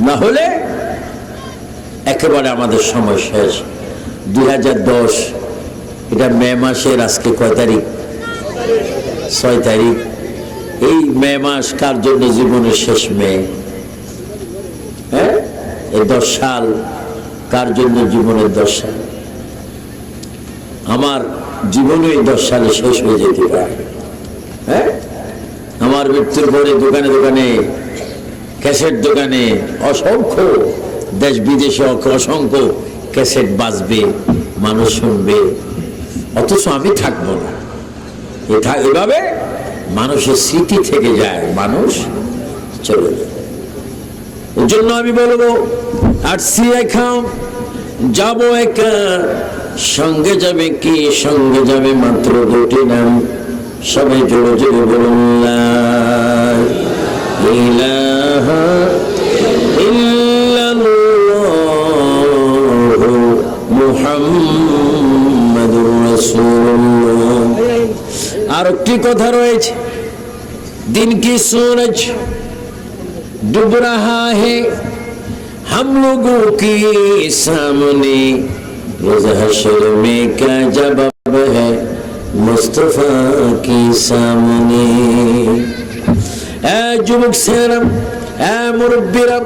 না হলে একেবারে আমাদের সময় শেষ। দুই এটা মে মাসের আজকে কয় তারিখ? ছয় তারিখ। এই মে মাস কার জন্য জীবনের শেষ মে? হ্যাঁ? এই দশ সাল কার জন্য জীবনের দশ সাল? আমার জীবনে দশ সালে শেষ হয়ে যেতে পারে। হ্যাঁ? আমার মৃত্যুর পরে দোকানে দোকানে ক্যাসেট দোকানে অসংখ্য দেশ বিদেশে অসংখ্য ক্যাসেট বাজবে, মানুষ শুনবে। অথচ আমি থাকব না। এটা এভাবে মানুষের স্মৃতি থেকে যায়, মানুষ চলে যায়। ওর জন্য আমি বলব আসছি এখান যাব একা। সঙ্গে যাবে কি? সঙ্গে যাবে মাত্র দুটি নাম। সবাই জোরে জোরে বলুন, লা ইলাহা ইল্লাল্লাহু মুহাম্মাদুর রাসূলুল্লাহ আর একটি কথা রয়েছে দিন কি सूरज डूब रहा है हम लोगों के सामने रोज हशर में क्या जवाब है मुस्तफा के सामने এ যুবক ছেলেরা এ মুরব্বীরা,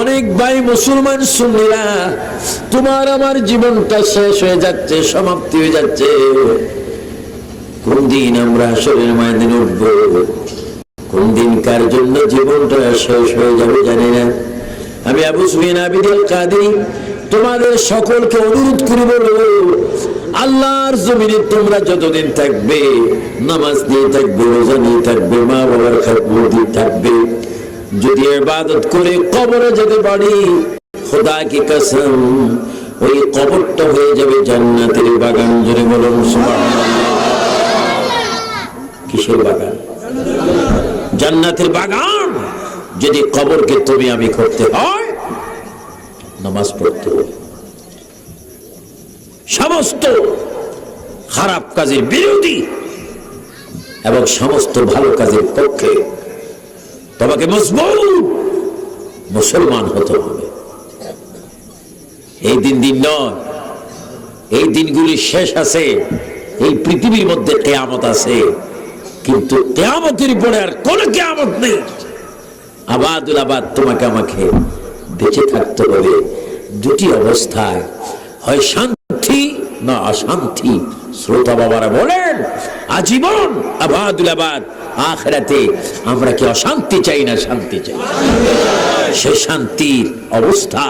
অনেক ভাই মুসলমান সুন্নিরা, তোমার আমার জীবনটা শেষ হয়ে যাচ্ছে, সমাপ্তি হয়ে যাচ্ছে। কোন দিন আমরা আসরের ময়দানে উঠবো? কোন দিন কার জন্য জীবনটা শেষ হয়ে যাবে জানি না। আমি আবু সুফিয়ান আবিদুল কাদি তোমাদের সকলকে অনুরোধ করি বলব, আল্লাহর জমিনে তোমরা যতদিন থাকবে, নামাজ নিয়ে থাকবে, রোজা নিয়ে থাকবে মা বাবার খাদ্য দিয়ে থাকবে যদি ইবাদত করে কবরে যেতে পারি খোদা কি কসম, ওই কবরটা হয়ে যাবে জান্নাতের বাগান। জুড়ে বলুন কিসের বাগান? জান্নাতের বাগান। যদি কবরকে তুমি আমি করতে হয়, নামাজ পড়তে হবে। সমস্ত খারাপ কাজের বিরোধী এবং সমস্ত ভালো কাজের পক্ষে তোমাকে মজবুত মুসলমান হতে হবে। এই দিন দিন নয়, এই দিনগুলি শেষ আছে, এই পৃথিবীর মধ্যে কেয়ামত আছে, কিন্তু কেয়ামতের পরে আর কোন কেয়ামত নেই। আবাদুল আবাদ তোমাকে আমাকে বেঁচে থাকতে হবে। দুটি অবস্থায়, হয় শান্তি না অশান্তি। শ্রোতা বাবারা বলেন, আজীবন আবাদুল আবাদ, আখরাতে আমরা কি অশান্তি চাই না শান্তি চাই? সে শান্তির অবস্থা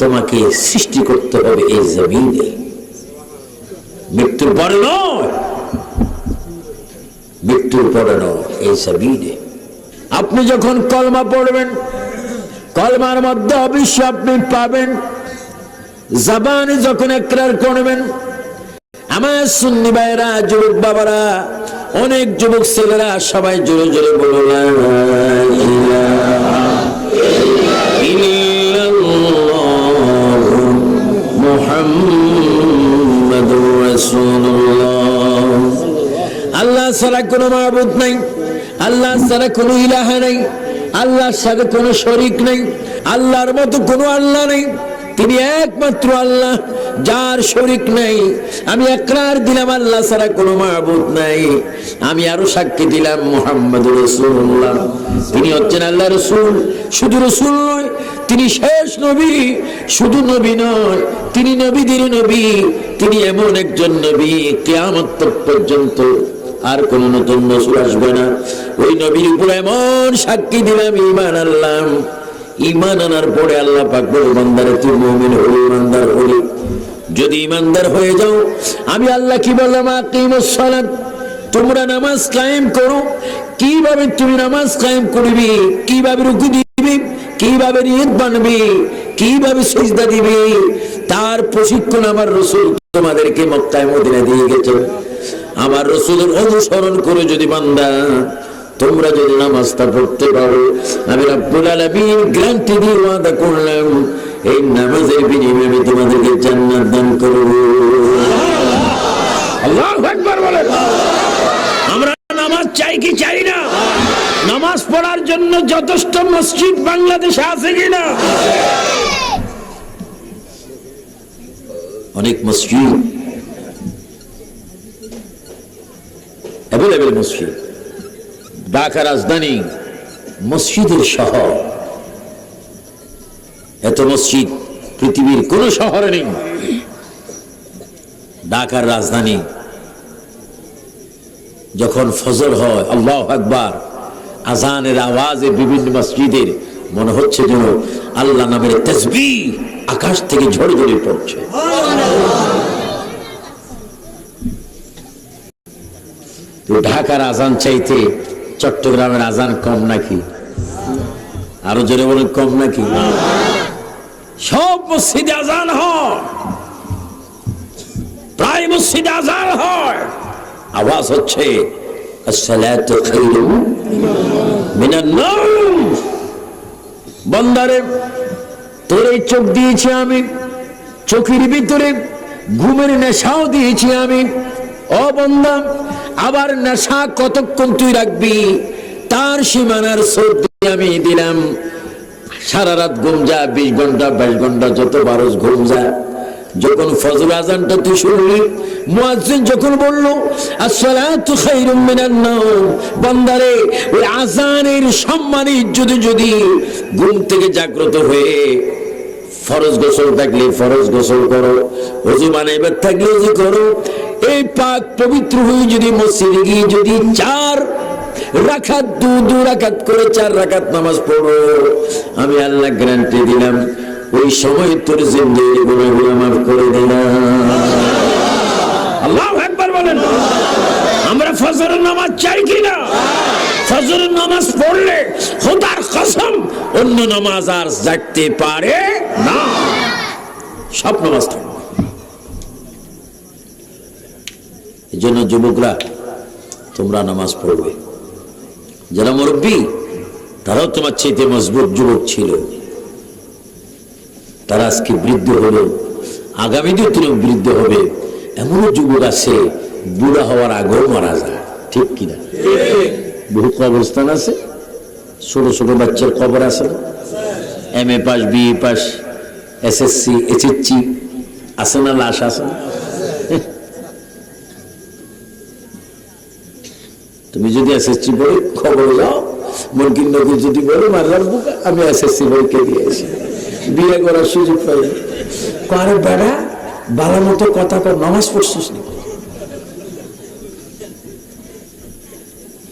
তোমাকে সৃষ্টি করতে হবে এই জমিনে। মৃত্যুর পরে নয়, মৃত্যুর পরে নয় এই জমিনে। আপনি যখন কলমা পড়বেন, কলমার মধ্যে অবশ্য আপনি পাবেন। জাবানে যখন একরার করবেন আমার সুন্নি ভাইরা, যুবক বাবারা, অনেক যুবক ছেলেরা সবাই জোরে জোরে বলো আল্লাহ ছাড়া কোনো মাহবুদ নাই, আল্লাহ ছাড়া কোনো ইলাহা নাই, আল্লাহর সাথে কোনো শরিক নেই, আল্লাহর মতো কোনো আল্লাহ নেই। তিনি একমাত্র আল্লাহ যার শরিক নেই, আমি একরার দিলাম, আল্লাহ ছাড়া কোনো মাহবুদ নাই। আমি আরও সাক্ষী দিলাম মোহাম্মদ রসুল্লাহ তিনি হচ্ছেন আল্লাহ রসুল। শুধু রসুল নয়, তিনি শেষ নবী। শুধু নবী নয়, তিনি নবীদের নবী। তিনি এমন একজন নবী, কেয়ামত পর্যন্ত আর কোন নতুন নসুর আসবে না। ওই নবীর উপর এমন সাক্ষী দিলাম ইমান আল্লাহ ইমান আনার পরে আল্লাহ পাক বলে ইমানদারে তুই মুমিন হলি ইমানদার হলি যদি ইমানদার হয়ে যাও, আমি আল্লাহ কি বললাম? তোমরা নামাজ কায়েম করো। কীভাবে তুমি নামাজ কায়েম করবি? কীভাবে রুকু দিবি? কীভাবে নিয়ত বানবি? কীভাবে সিজদা দিবি? তার প্রশিক্ষণ আমার রসুল তোমাদেরকে মক্কায় মদিনা দিয়ে গেছে। আমার রসুলের অনুসরণ করে যদি বান্দা, তোমরা যদি নামাজটা পড়তে পারো। আমি রব্বুল আলামিন গ্যারান্টি দিয়ে ওয়াদা করলাম। এই নামাজের বিনিময়ে আমি তোমাদেরকে জান্নাত দান করব। আল্লাহু আকবার বলেন। আমরা নামাজ চাই কি চাই না? নামাজ পড়ার জন্য যথেষ্ট মসজিদ বাংলাদেশে আছে কিনা অনেক মসজিদ। অ্যাভেলেবেল মসজিদ। ঢাকা রাজধানী মসজিদের শহর। এত মসজিদ পৃথিবীর কোন শহরে নেই। ঢাকার রাজধানী। যখন ফজর হয়, আল্লাহ আকবার, আজানের আওয়াজে বিভিন্ন মসজিদের, মনে হচ্ছে যেন আল্লাহ নামের তসবি আকাশ থেকে ঝড়ে ঝরে পড়ছে ঢাকার আজান চাইতে চট্টগ্রামের আজান কম নাকি? আরও জোরে বলে কম নাকি? সব মসজিদে আজান হয়। প্রায় মসজিদে আজান হয়। আওয়াজ হচ্ছে বন্দারে, তোর এই চোখ দিয়েছি আমি, চোখের ভিতরে ঘুমের নেশাও দিয়েছি আমি। ও বন্দা, আবার নেশা কতক্ষণ তুই রাখবি? তার সীমানার দিয়ে আমি দিলাম। সারা রাত ঘুম যা বিশ ঘণ্টা, বাইশ ঘণ্টা, যত বারো ঘুম যা যখন ফজর আজানটা তুই শুনলি, মুয়াজ্জিন যখন বলল, আসসালাতু ওই আজানের সম্মানে, ইজ্জতে যদি ঘুম থেকে জাগ্রত হয়ে ফরজ গোসল থাকলে ফরজ গোসল করো অজু বানাইবার থাকলে অজু করো, এই পাক পবিত্র হয়ে যদি মসজিদে গিয়ে যদি চার রাখাত, দু দু রাখাত করে চার রাখাত নামাজ পড়ো। আমি আল্লাহ গ্যারান্টি দিলাম, ওই সময় তোর জিন্দেগি গুণাগুলো করে দিলাম। আল্লাহ একবার বলেন। আমরা ফজরের নামাজ চাই ফজরের নামাজ পড়লে খোদার কসম অন্য নামাজ আর জাগতে পারে না। সব নামাজ এই জন্য যুবকরা, তোমরা নামাজ পড়বে। যারা মুরব্বী, তারাও তোমার চাইতে মজবুত যুবক ছিল। তারা আজকে বৃদ্ধ হলো। আগামী দিন তুমি বৃদ্ধ হবে। এমনও যুবক আছে, বুড়া হওয়ার আগেও মারা যায়। ঠিক কিনা? বহু কবরস্থান আছে। ছোট ছোট বাচ্চার কবর আছে। M A pass B A pass SSC HSC আছে না লাশ আছে? না তুমি যদি এসএসসি পড়ে, খবর যাও মনকিন নদী যদি বলো মারলাম আমি এসএসসি পরীক্ষা দিয়েছি। বিয়ে করার সুযোগ পাই কারে বেড়া, বালা মতো কথা কর নামাজ পড়ছিস না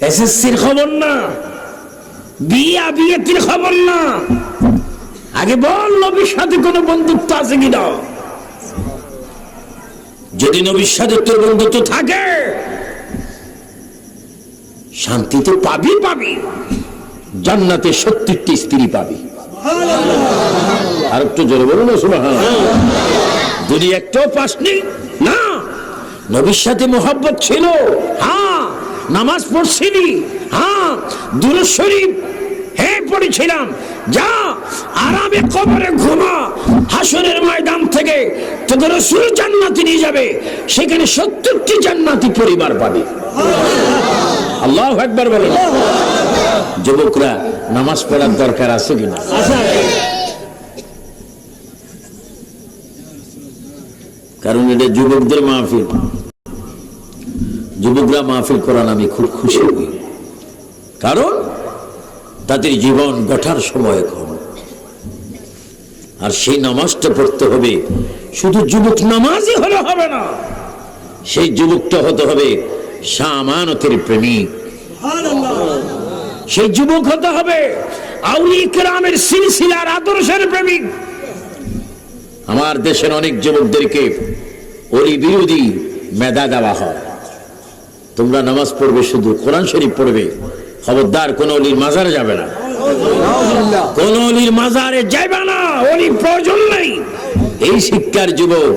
এসএসসির খবর না। বিয়া, বিয়েতির খবর না। আগে বল, নবীর সাথে কোনো বন্ধুত্ব আছে কিনা? যদি নবীর সাথে তোর বন্ধুত্ব থাকে শান্তি তো পাবি পাবি। জান্নাতে সত্তরটি স্ত্রী পাবি। আর একটু জোরে বলুন যদি একটাও পাসনি না, নবীর সাথে মোহাব্বত ছিল হ্যাঁ নামাজ পড়ছিলি হ্যাঁ দুরুদ শরীফ হ্যাঁ পড়েছিলাম। যা, আরামে কবরে ঘুমা হাসনের ময়দান থেকে তোদের রসুল জান্নাতি নিয়ে যাবে। সেখানে সত্তরটি জান্নাতি পরিবার পাবে। আল্লাহ একবার বলে যুবকরা নামাজ পড়ার দরকার আছে কিনা? কারণ এটা যুবকদের মাহফিল। যুবকরা মাহফিল করান আমি খুব খুশি হই। কারণ তাদের জীবন গঠার সময় কম আর সেই নামাজটা পড়তে হবে শুধু যুবক নামাজই হলে হবে না। সেই যুবকটা হতে হবে সামানতের প্রেমিক। সেই যুবক হতে হবে আউলি সিলসিলার আদর্শের প্রেমিক। আমার দেশের অনেক যুবকদেরকে অলি বিরোধী মেধা দেওয়া হয়। তোমরা নামাজ পড়বে শুধু কোরআন শরীফ পড়বে, খবরদার কোন অলির মাজারে যাবে না। কোন অলির মাজারে যাবে না, অলি প্রয়োজন নেই। এই শিক্ষার যুবক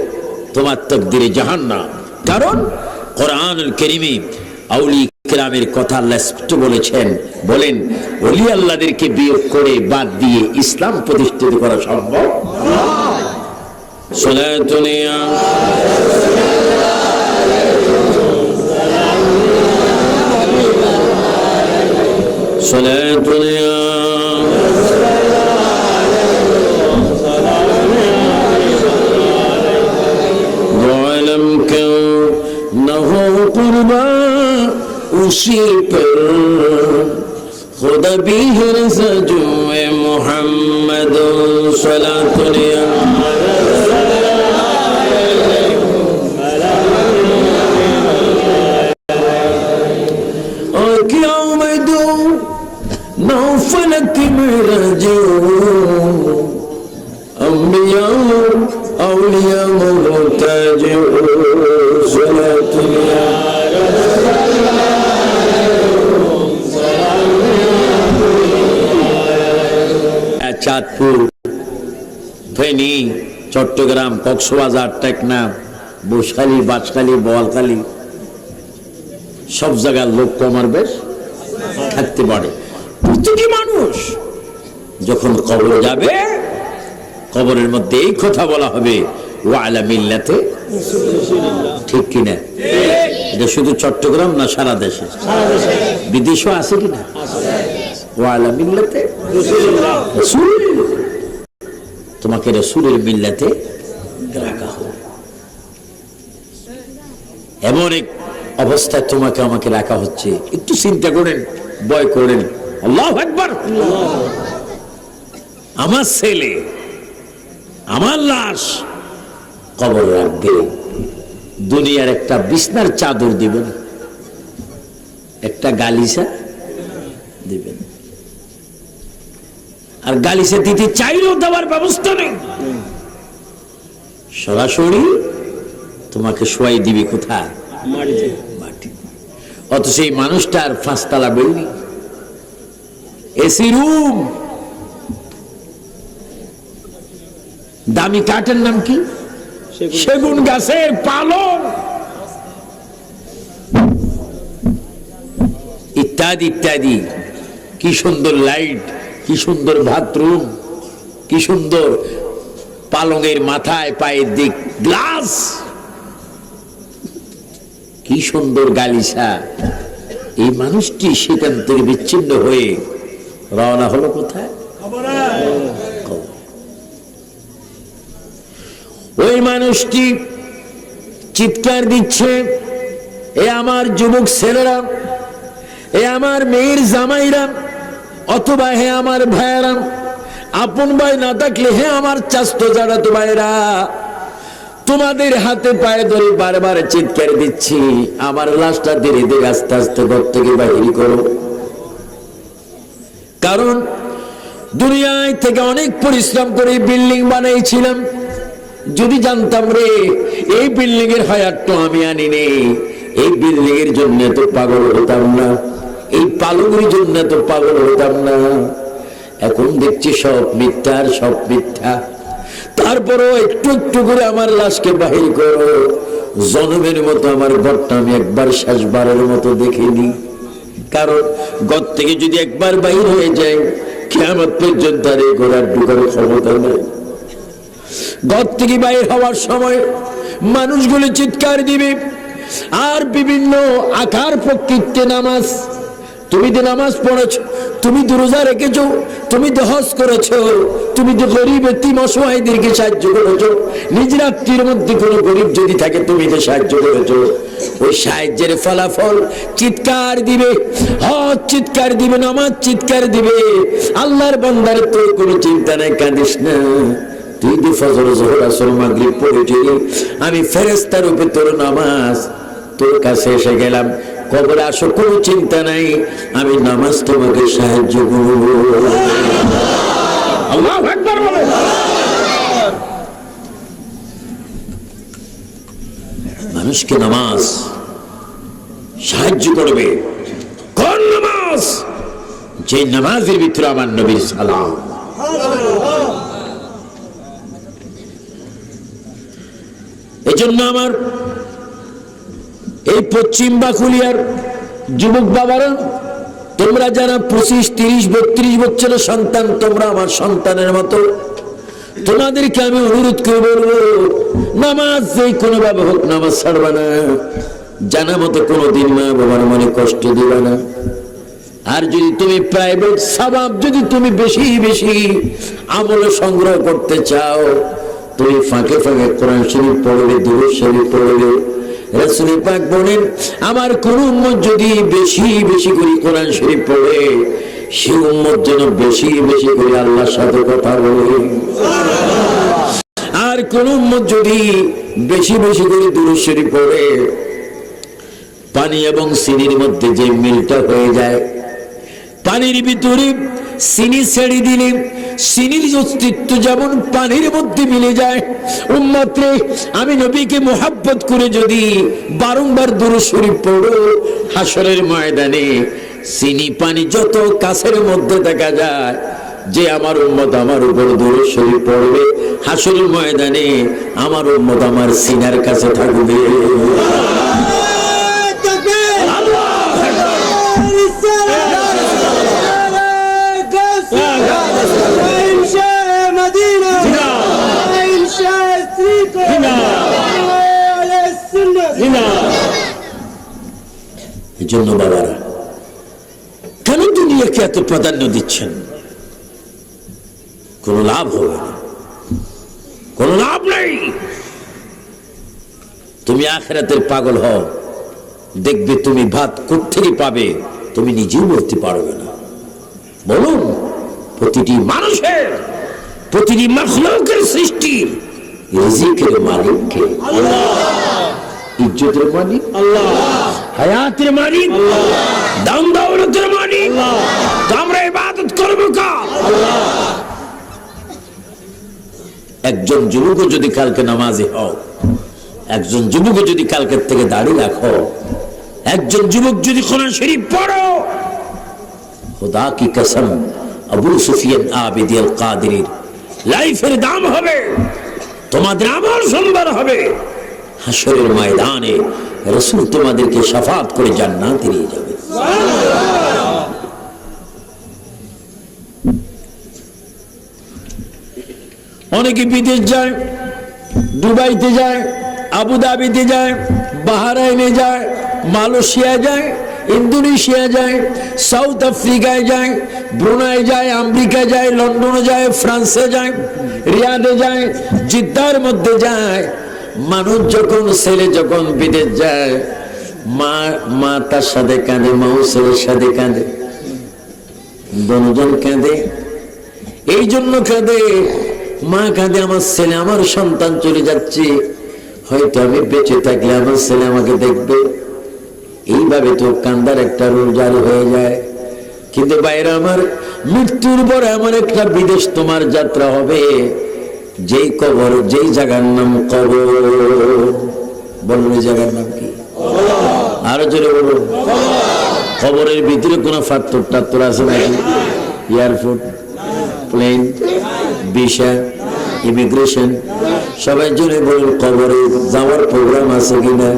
তোমার তকদিরে জাহান না কারণ কোরআন কেরিমি আউলি কেরামের কথা আল্লাহ স্পষ্ট বলেছেন বলেন অলি আল্লাহদেরকে বিয়োগ করে বাদ দিয়ে ইসলাম প্রতিষ্ঠিত করা সম্ভব সলাতুনিয়া صلاة اسی پر خدا بھی ہے سجو محمد صلاة اللہ চট্টগ্রাম, কক্সবাজার টেকনাফ বসখালী, বাঁশখালী বোয়ালখালী সব জায়গার লোক কমার বেশ থাকতে পারে। প্রতিটি মানুষ যখন কবর যাবে, কবরের মধ্যে এই কথা বলা হবে, ওয়ালা মিল্লাতে ঠিক কিনা? এটা শুধু চট্টগ্রাম না, সারা দেশে। বিদেশও আছে কিনা? ওয়ালা মিল্লাতে। তোমাকে রসুলের মিল্লাতে রাখা হবে এমন এক অবস্থায় তোমাকে আমাকে রাখা হচ্ছে। একটু চিন্তা করেন, ভয় করেন। আমার ছেলে, আমার লাশ কবর রাখবে। দুনিয়ার একটা বিছনার চাদর দিবেন। একটা গালিসা আর গালিসা দিতে চাইলেও দেওয়ার ব্যবস্থা নেই। সরাসরি তোমাকে শোয়াই দিবে কোথায়? অথচ মানুষটার পাঁচতলা বিল্ডিং। AC room. দামি কাঠের নাম কি? সেগুন গাছের পালং। ইত্যাদি ইত্যাদি। কি সুন্দর লাইট। কি সুন্দর বাথরুম, কি সুন্দর পালঙের মাথায় পায়ের দিক, গ্লাস। কি সুন্দর গালিসা। এই মানুষটি সেখান থেকে বিচ্ছিন্ন হয়ে রওনা হলো কোথায়? ওই মানুষটি চিৎকার দিচ্ছে, এ আমার যুবক ছেলেরা, এ আমার মেয়ের জামাইরা অথবা হে আমার ভাইয়েরা, আপন ভাই না থাকলে হে আমার চাস্ত যারা তো ভাইরা তোমাদের হাতে পায়ে ধরে বারবার চিৎকার দিচ্ছি, আমার লাশটা ধীরে ধীরে আস্তে আস্তে ঘর থেকে বাহির করো। কারণ দুনিয়ায় থেকে অনেক পরিশ্রম করে বিল্ডিং বানাইছিলাম। যদি জানতাম রে, এই বিল্ডিং এর হায়ারটা আমি আনি নে এই বিল্ডিং এর জন্য তো পাগল হতাম না। এই পালকের জন্য তো পাগল হতাম না। এখন দেখছি সব মিথ্যা আর সব মিথ্যা। তারপরও একটু একটু করে আমার লাশকে বাহির করো। জনমের মতো আমার ঘরটা আমি একবার শেষবারের মতো দেখিনি। কারণ ঘর থেকে যদি একবার বাহির হয়ে যায় কেমন পর্যন্ত আর এই ঘোড়ার ঢুকার ক্ষমতা নেই। ঘর থেকে বাইর হওয়ার সময় মানুষগুলো চিৎকার দিবে। আর বিভিন্ন আকার প্রকৃতিতে নামাজ তুমি যে নামাজ পড়েছ, তুমি তো রোজা রেখেছ, তুমি তো হজ করেছ, তুমি তো গরিব এতিম অসহায়দেরকে সাহায্য করেছ নিজের আত্মীয়ের মধ্যে কোনো গরিব যদি থাকে, তুমি তো সাহায্য করেছ। ওই সাহায্যের ফলাফল চিৎকার দিবে, হজ চিৎকার দিবে, নামাজ চিৎকার দিবে। আল্লাহর বন্দার তোর কোনো চিন্তা নাই, কাঁদিস না। তুই দি ফজর, জোহর, আসর, মাগরিব পড়েছি আমি ফেরেস্তার উপরে তোর নামাজ, তোর কাছে এসে গেলাম। কবরে আসো কোনো চিন্তা নাই আমি নামাজ তোমাকে সাহায্য করব। আল্লাহু আকবার বলে। মানুষকে নামাজ সাহায্য করবে। কোন নামাজ? যে নামাজের ভিতরে আমার নবীর সালাম। এজন্য আমার এই পশ্চিম বাকুলিয়ার যুবক বাবারা, তোমরা যারা পঁচিশ, তিরিশ, বত্রিশ বছরের সন্তান, তোমরা আমার সন্তানের মতো। তোমাদেরকে আমি অনুরোধ করে বলব নামাজ যে কোনো ভাবে হোক নামাজ ছাড়বা না। জানা মতো কোনোদিন মা বাবার মনে কষ্ট দিবা না। আর যদি তুমি প্রাইভেট সাবাব যদি তুমি বেশি বেশি আমলে সংগ্রহ করতে চাও, তুমি ফাঁকে ফাঁকে কোরআন শরীফ পড়বে, দুরুদ শরীফ পড়বে। পাক বলেন, আমার কোন উম্মত যদি বেশি বেশি করে কোরআন শরীফ পড়ে, সে উম্মত যেন বেশি বেশি করে আল্লাহর সাথে কথা বলে। আর কোন উম্মত যদি বেশি বেশি করে দুরুদ শরীফ পড়ে, পানি এবং চিনির মধ্যে যে মিলটা হয়ে যায়, পানির ভিতরে চিনি ছেড়ে দিলে চিনির অস্তিত্ব যেমন পানির মধ্যে মিলে যায় উম্মাত্রে আমি নবীকে মোহাব্বত করে যদি বারংবার দূর শরীফ পড়ো হাসরের ময়দানে চিনি পানি যত কাছের মধ্যে দেখা যায়, যে আমার উম্মত আমার উপর দূর শরীফ পড়বে হাসরের ময়দানে আমার উম্মত আমার সিনার কাছে থাকবে। জন্য বাবারা কেন দুনিয়াকে এত প্রাধান্য দিচ্ছেন? কোন লাভ হবে না। কোন লাভ নেই। তুমি আখেরাতের পাগল হও। দেখবে তুমি ভাত কোথেকে পাবে, তুমি নিজেও বলতে পারবে না। বলুন, প্রতিটি মানুষের, প্রতিটি মখলকের সৃষ্টির মালিককে। ইজ্জতের মালিক হায়াতের মালিক দাম মালিক আমরা ইবাদত করব কার একজন যুবক যদি কালকে নামাজি হও, একজন যুবক যদি কালকের থেকে দাড়ি রাখো, একজন যুবক যদি কোরআন শরীফ পড়ো, খোদা কি কসম, আবু সুফিয়ান আবিদি আল কাদির লাইফের দাম হবে, তোমাদের আমল সুন্দর হবে। হাসরের ময়দানে রসুল তোমাদেরকে সাফাত করে জান্নাতে নিয়ে যাবে। অনেকে বিদেশ যায়, দুবাইতে যায়, আবুধাবিতে যায়, বাহারাইনে যায় মালয়েশিয়া যায় ইন্দোনেশিয়া যায়, সাউথ আফ্রিকায় যায়, ব্রুনাই যায় আমেরিকা যায়, লন্ডনে যায়, ফ্রান্সে যায়, রিয়াদে যায়, জিদ্দার মধ্যে যায়। মানুষ যখন ছেলে যখন বিদেশ যায়, মা মা তার সাথে কাঁদে, মাও ছেলের সাথে কাঁদে দুজন কাঁদে এই জন্য কাঁদে, মা কাঁদে, আমার ছেলে, আমার সন্তান চলে যাচ্ছে, হয়তো আমি বেঁচে থাকলে আমার ছেলে আমাকে দেখবে। এইভাবে তো কান্দার একটা রোল জারি হয়ে যায়। কিন্তু বাইরে আমার, মৃত্যুর পরে আমার একটা বিদেশ তোমার যাত্রা হবে। যেই কবর, যেই জায়গার নাম কবর। বলুন ওই জায়গার নাম কি? আরও জোরে বলুন। খবরের ভিতরে কোনো ফাত্তর টাত্তর আছে নাকি? Airport, plane, visa, immigration. সবাই জন্য বলুন খবরে যাওয়ার প্রোগ্রাম আছে কিনা?